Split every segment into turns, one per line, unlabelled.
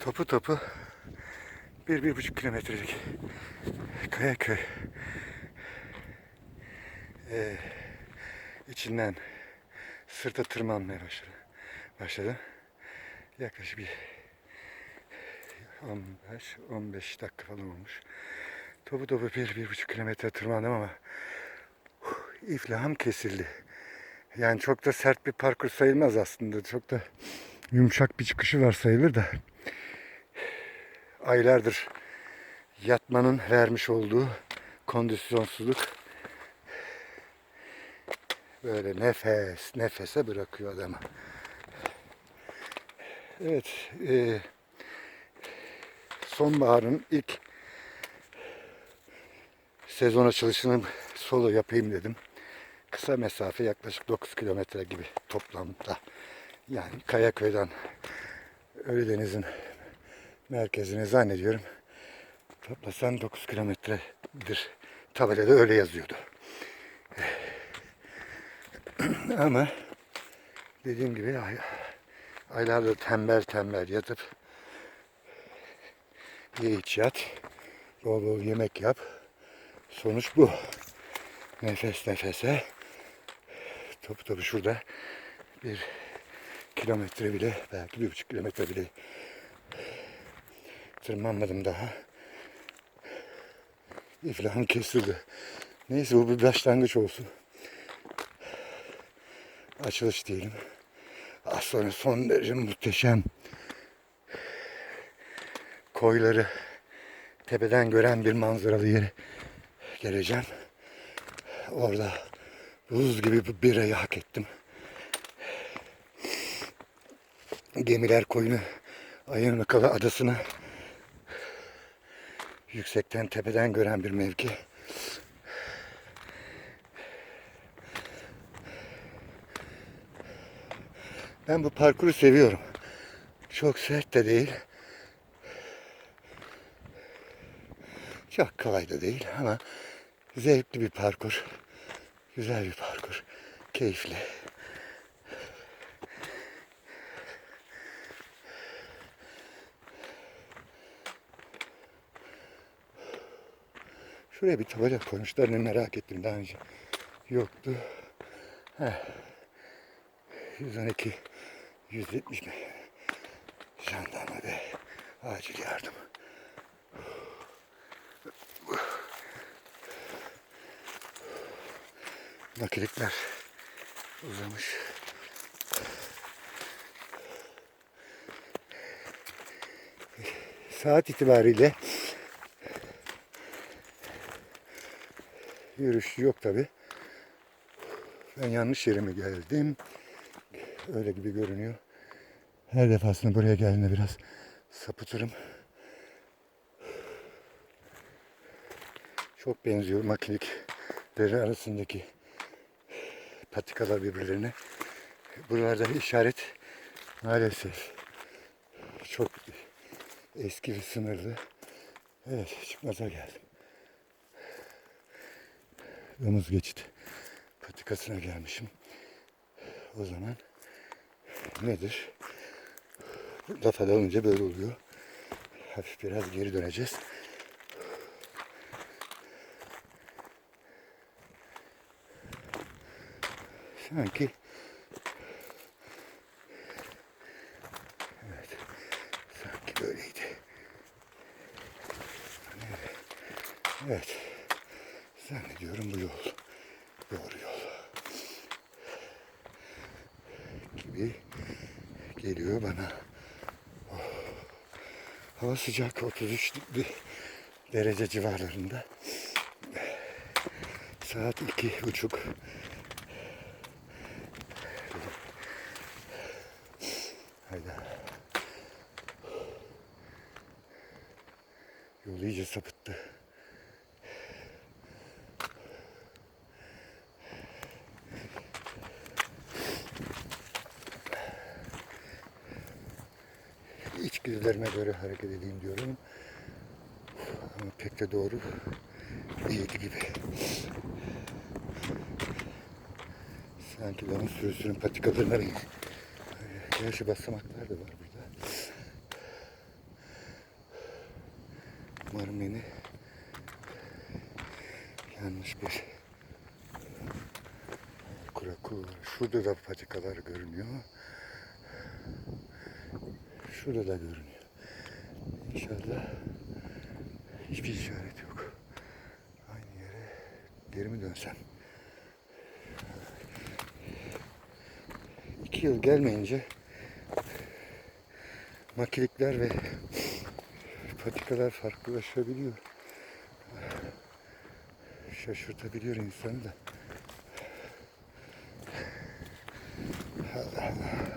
Topu topu bir, bir buçuk kilometrelik Kayaköy ee, içinden sırta tırmanmaya başladı. Başladım. Yaklaşık bir 15-15 dakika falan olmuş. Topu topu bir, bir buçuk kilometre tırmandım ama huh, iflahım kesildi. Yani çok da sert bir parkur sayılmaz aslında. Çok da yumuşak bir çıkışı var sayılır da. Aylardır yatmanın vermiş olduğu kondisyonsuzluk böyle nefes nefese bırakıyor adamı. Evet, e, sonbaharın ilk sezon açılışını solo yapayım dedim. Kısa mesafe yaklaşık 9 kilometre gibi toplamda. Yani Kayaköy'den Ölüdeniz'in merkezine zannediyorum. Toplasan 9 kilometredir. Tabelada öyle yazıyordu. Ama dediğim gibi ay, aylardır tembel tembel yatıp ye iç yat. Bol bol yemek yap. Sonuç bu. Nefes nefese. Topu topu şurada bir kilometre bile belki bir buçuk kilometre bile tırmanmadım daha. İflahım kesildi. Neyse bu bir başlangıç olsun. Açılış diyelim. Az sonra son derece muhteşem koyları tepeden gören bir manzaralı yere geleceğim. Orada buz gibi bir birayı hak ettim. Gemiler koyunu Ayın Makalı adasına yüksekten tepeden gören bir mevki. Ben bu parkuru seviyorum. Çok sert de değil. Çok kolay da değil ama zevkli bir parkur. Güzel bir parkur. Keyifli. Şuraya bir tabela koymuşlar ne merak ettim daha önce. Yoktu. Heh. 112 170 mi? Jandarma ve acil yardım. Makilikler uzamış. Saat itibariyle yürüyüş yok tabi. Ben yanlış yere mi geldim? Öyle gibi görünüyor. Her defasında buraya geldiğinde biraz sapıtırım. Çok benziyor makinikleri arasındaki patikalar birbirlerine. Buralarda işaret maalesef çok eski ve sınırlı. Evet çıkmaza geldim. Domuz geçit patikasına gelmişim. O zaman nedir? Lafa dalınca böyle oluyor. Hafif biraz geri döneceğiz. Sanki Evet. Sanki böyleydi. Evet. Evet. Zannediyorum bu yol. Doğru yol. Gibi geliyor bana. Oh. Hava sıcak 33 derece civarlarında. Saat iki buçuk. Hayda. Yol iyice sapıttı. İçgüdülerime göre hareket edeyim diyorum. Ama pek de doğru değil gibi. Sanki benim sürüsünün patikalarına Gerçi basamaklar da var burada. Umarım beni yanlış bir kuraku. Şurada da patikalar görünüyor. Şurada da görünüyor. İnşallah hiçbir işaret yok. Aynı yere geri mi dönsem? İki yıl gelmeyince makilikler ve patikalar farklılaşabiliyor. Şaşırtabiliyor insanı da. Allah Allah.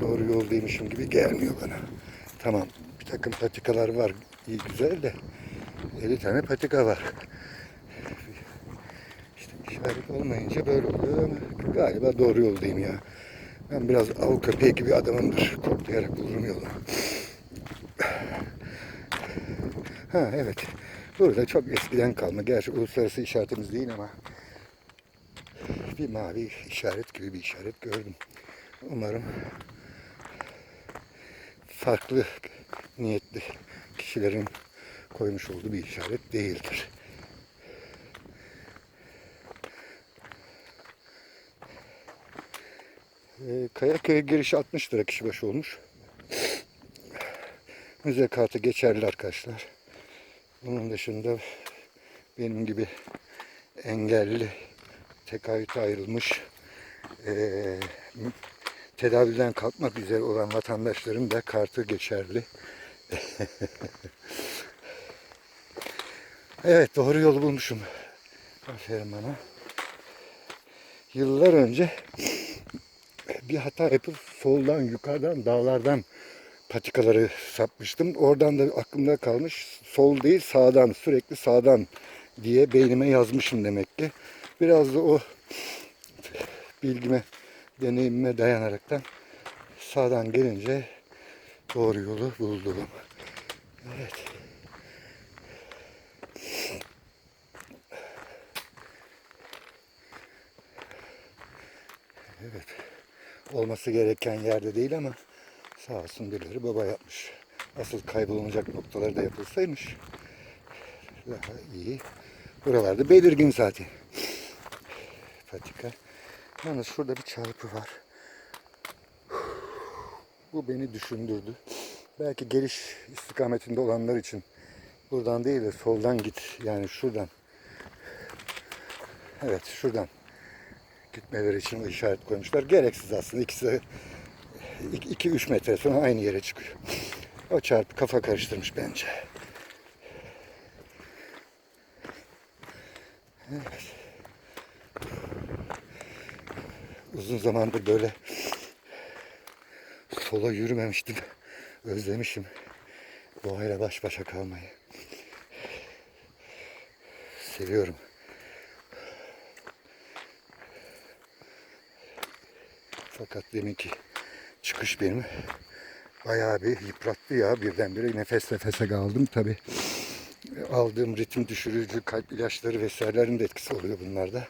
Doğru yoldaymışım gibi gelmiyor bana. Tamam bir takım patikalar var iyi güzel de 50 tane patika var. İşte işaret olmayınca böyle oluyor ama galiba doğru yoldayım ya. Ben biraz av köpeği gibi adamımdır. Toplayarak bulurum yolu. Ha evet. Burada çok eskiden kalma. Gerçi uluslararası işaretimiz değil ama bir mavi işaret gibi bir işaret gördüm. Umarım farklı niyetli kişilerin koymuş olduğu bir işaret değildir. Ee, Kayaköy'e giriş 60 lira kişi başı olmuş. Müze kartı geçerli arkadaşlar. Bunun dışında benim gibi engelli, tekaüte ayrılmış, eee, tedaviden kalkmak üzere olan vatandaşların da kartı geçerli. evet doğru yolu bulmuşum. Aferin bana. Yıllar önce bir hata yapıp soldan yukarıdan dağlardan patikaları sapmıştım. Oradan da aklımda kalmış. Sol değil sağdan sürekli sağdan diye beynime yazmışım demek ki. Biraz da o bilgime, deneyimime dayanaraktan sağdan gelince doğru yolu buldum. Evet. Evet. Olması gereken yerde değil ama sağ olsun birileri baba yapmış. Asıl kaybolunacak noktaları da yapılsaymış daha iyi. Buralarda belirgin zaten. Patika. Yalnız şurada bir çarpı var. Bu beni düşündürdü. Belki geliş istikametinde olanlar için buradan değil de soldan git. Yani şuradan. Evet şuradan gitmeleri için işaret koymuşlar. Gereksiz aslında. İkisi 2-3 metre sonra aynı yere çıkıyor. O çarpı kafa karıştırmış bence. Evet. Uzun zamandır böyle sola yürümemiştim. Özlemişim doğayla baş başa kalmayı. Seviyorum. Fakat deminki çıkış benim bayağı bir yıprattı ya. Birdenbire nefes nefese kaldım. Tabi aldığım ritim düşürücü kalp ilaçları vesairelerin de etkisi oluyor bunlarda.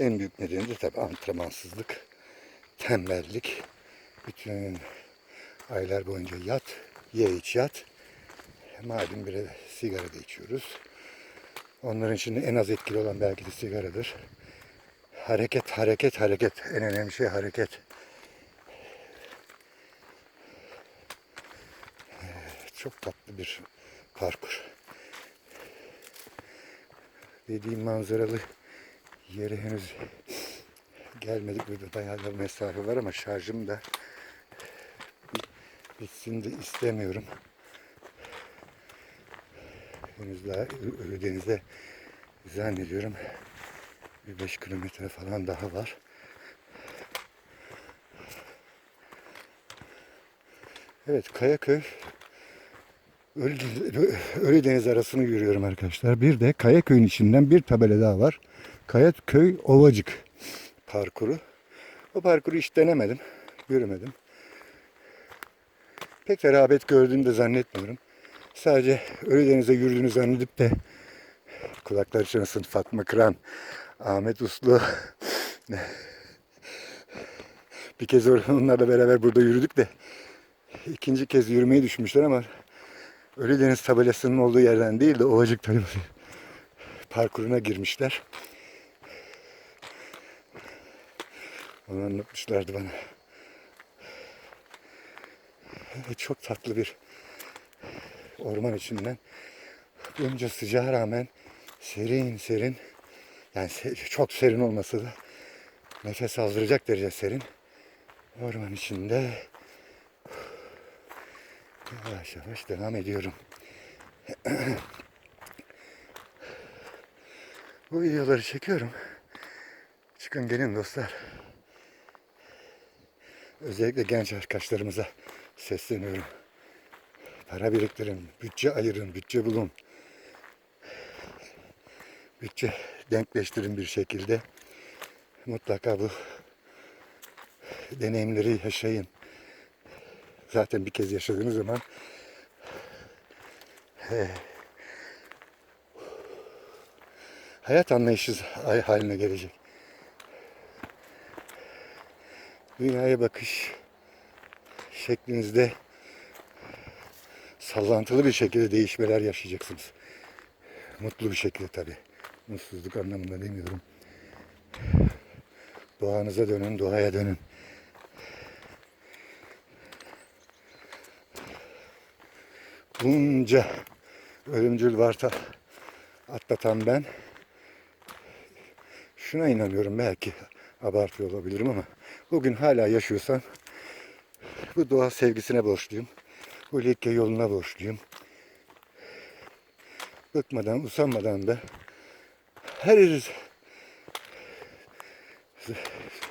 En büyük nedeni de tabi antrenmansızlık, tembellik. Bütün aylar boyunca yat, ye iç yat. Malum bir de sigara da içiyoruz. Onların içinde en az etkili olan belki de sigaradır. Hareket, hareket, hareket. En önemli şey hareket. Çok tatlı bir parkur. Dediğim manzaralı yere henüz gelmedik. Burada bayağı da mesafe var ama şarjım da bitsin de istemiyorum. Henüz daha Ölüdeniz'de zannediyorum bir 5 kilometre falan daha var. Evet Kayaköy Ölü- Ölüdeniz arasını yürüyorum arkadaşlar. Bir de Kayaköy'ün içinden bir tabela daha var. Kayaköy Ovacık parkuru. O parkuru hiç denemedim. Yürümedim. Pek de rağbet gördüğünü de zannetmiyorum. Sadece Ölüdeniz'e yürüdüğünü zannedip de kulaklar çınlasın Fatma Kıran, Ahmet Uslu bir kez onlarla beraber burada yürüdük de ikinci kez yürümeyi düşünmüşler ama Ölüdeniz tabelasının olduğu yerden değil de Ovacık tarafı parkuruna girmişler. Onu anlatmışlardı bana. Çok tatlı bir orman içinden bunca sıcağa rağmen serin serin yani çok serin olması da nefes aldıracak derece serin orman içinde yavaş yavaş devam ediyorum. Bu videoları çekiyorum. Çıkın gelin dostlar. Özellikle genç arkadaşlarımıza sesleniyorum. Para biriktirin, bütçe ayırın, bütçe bulun. Bütçe denkleştirin bir şekilde. Mutlaka bu deneyimleri yaşayın. Zaten bir kez yaşadığınız zaman hayat anlayışı haline gelecek. Dünyaya bakış şeklinizde sallantılı bir şekilde değişmeler yaşayacaksınız. Mutlu bir şekilde tabi. Mutsuzluk anlamında demiyorum. Doğanıza dönün, doğaya dönün. Bunca ölümcül varta atlatan ben şuna inanıyorum belki abartıyor olabilirim ama bugün hala yaşıyorsam bu doğa sevgisine borçluyum. Bu Likya yoluna borçluyum. Bıkmadan, usanmadan da her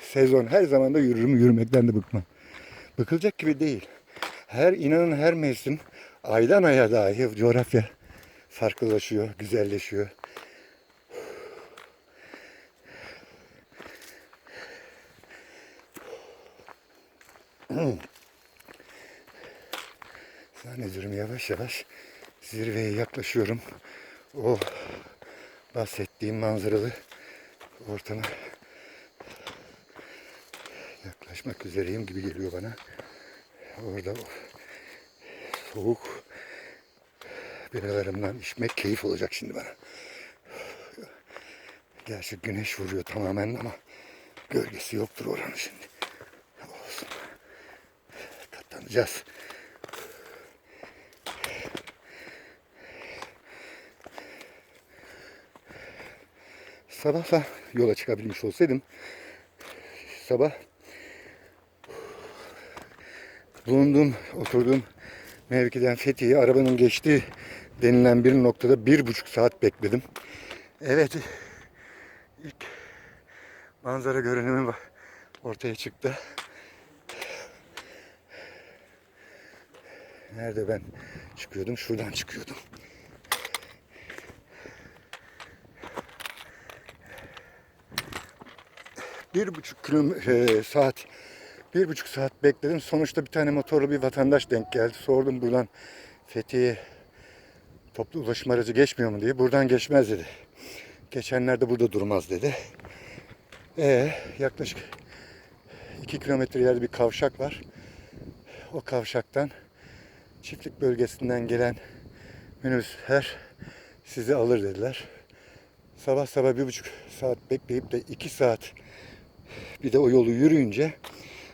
sezon, her zaman da yürürüm, yürümekten de bıkmam. Bıkılacak gibi değil. Her inanın her mevsim aydan aya dahi coğrafya farklılaşıyor, güzelleşiyor. Zannediyorum yavaş yavaş zirveye yaklaşıyorum. O bahsettiğim manzaralı ortama yaklaşmak üzereyim gibi geliyor bana. Orada soğuk biralarımdan içmek keyif olacak şimdi bana. Gerçi güneş vuruyor tamamen ama gölgesi yoktur oranın şimdi. Olsun. Katlanacağız. Sabahla yola çıkabilmiş olsaydım sabah bulunduğum, oturduğum mevkiden Fethiye'ye arabanın geçtiği denilen bir noktada bir buçuk saat bekledim. Evet, ilk manzara görünümü ortaya çıktı. Nerede ben çıkıyordum? Şuradan çıkıyordum. Bir buçuk kilometre saat bir buçuk saat bekledim. Sonuçta bir tane motorlu bir vatandaş denk geldi. Sordum buradan Fethiye toplu ulaşım aracı geçmiyor mu diye. Buradan geçmez dedi. Geçenler de burada durmaz dedi. Ee, yaklaşık 2 kilometre ileride bir kavşak var. O kavşaktan çiftlik bölgesinden gelen minibüsler sizi alır dediler. Sabah sabah bir buçuk saat bekleyip de iki saat bir de o yolu yürüyünce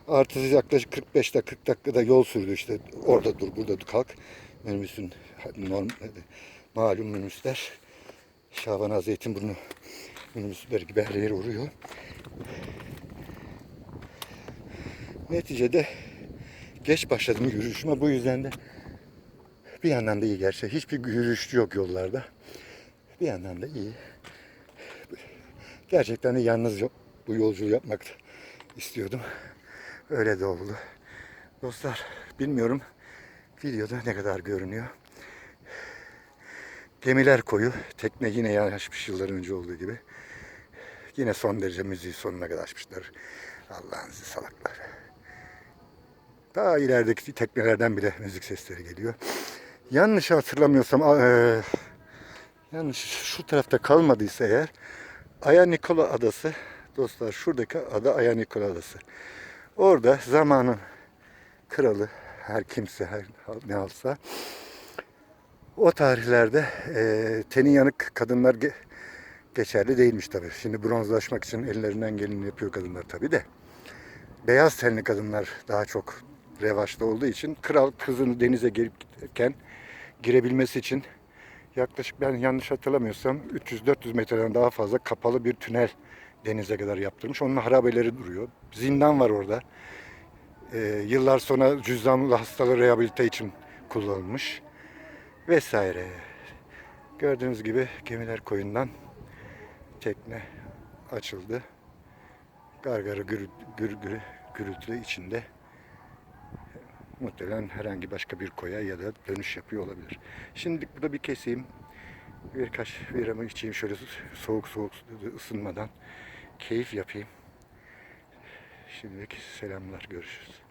artı yaklaşık 45 dakika 40 dakikada yol sürdü işte orada dur burada dur kalk minibüsün norm, malum minibüsler Şaban Zeytinburnu minibüsler gibi her yere uğruyor. Neticede geç başladım yürüyüşüme bu yüzden de bir yandan da iyi gerçi. Hiçbir yürüyüşçü yok yollarda. Bir yandan da iyi. Gerçekten de yalnız yok. Bu yolculuğu yapmak istiyordum. Öyle de oldu. Dostlar bilmiyorum videoda ne kadar görünüyor. Gemiler koyu. Tekne yine yanaşmış yıllar önce olduğu gibi. Yine son derece müziği sonuna kadar açmışlar. Allah'ınızı salaklar. Daha ilerideki teknelerden bile müzik sesleri geliyor. Yanlış hatırlamıyorsam e, yanlış şu tarafta kalmadıysa eğer Aya Nikola Adası dostlar şuradaki ada Aya Nikola Adası. Orada zamanın kralı her kimse her ne alsa o tarihlerde e, teni yanık kadınlar ge- geçerli değilmiş tabii. Şimdi bronzlaşmak için ellerinden geleni yapıyor kadınlar tabii de. Beyaz tenli kadınlar daha çok revaçta olduğu için kral kızını denize gelirken girebilmesi için yaklaşık ben yanlış hatırlamıyorsam 300-400 metreden daha fazla kapalı bir tünel denize kadar yaptırmış. Onun harabeleri duruyor. Zindan var orada. Ee, yıllar sonra cüzdanlı hastaları rehabilite için kullanılmış. Vesaire. Gördüğünüz gibi gemiler koyundan tekne açıldı. Gargara gürü, gürü, gürü, gürültü içinde muhtemelen herhangi başka bir koya ya da dönüş yapıyor olabilir. Şimdi burada bir keseyim. Birkaç biramı içeyim şöyle soğuk soğuk ısınmadan. Keyif yapayım. Şimdilik selamlar görüşürüz.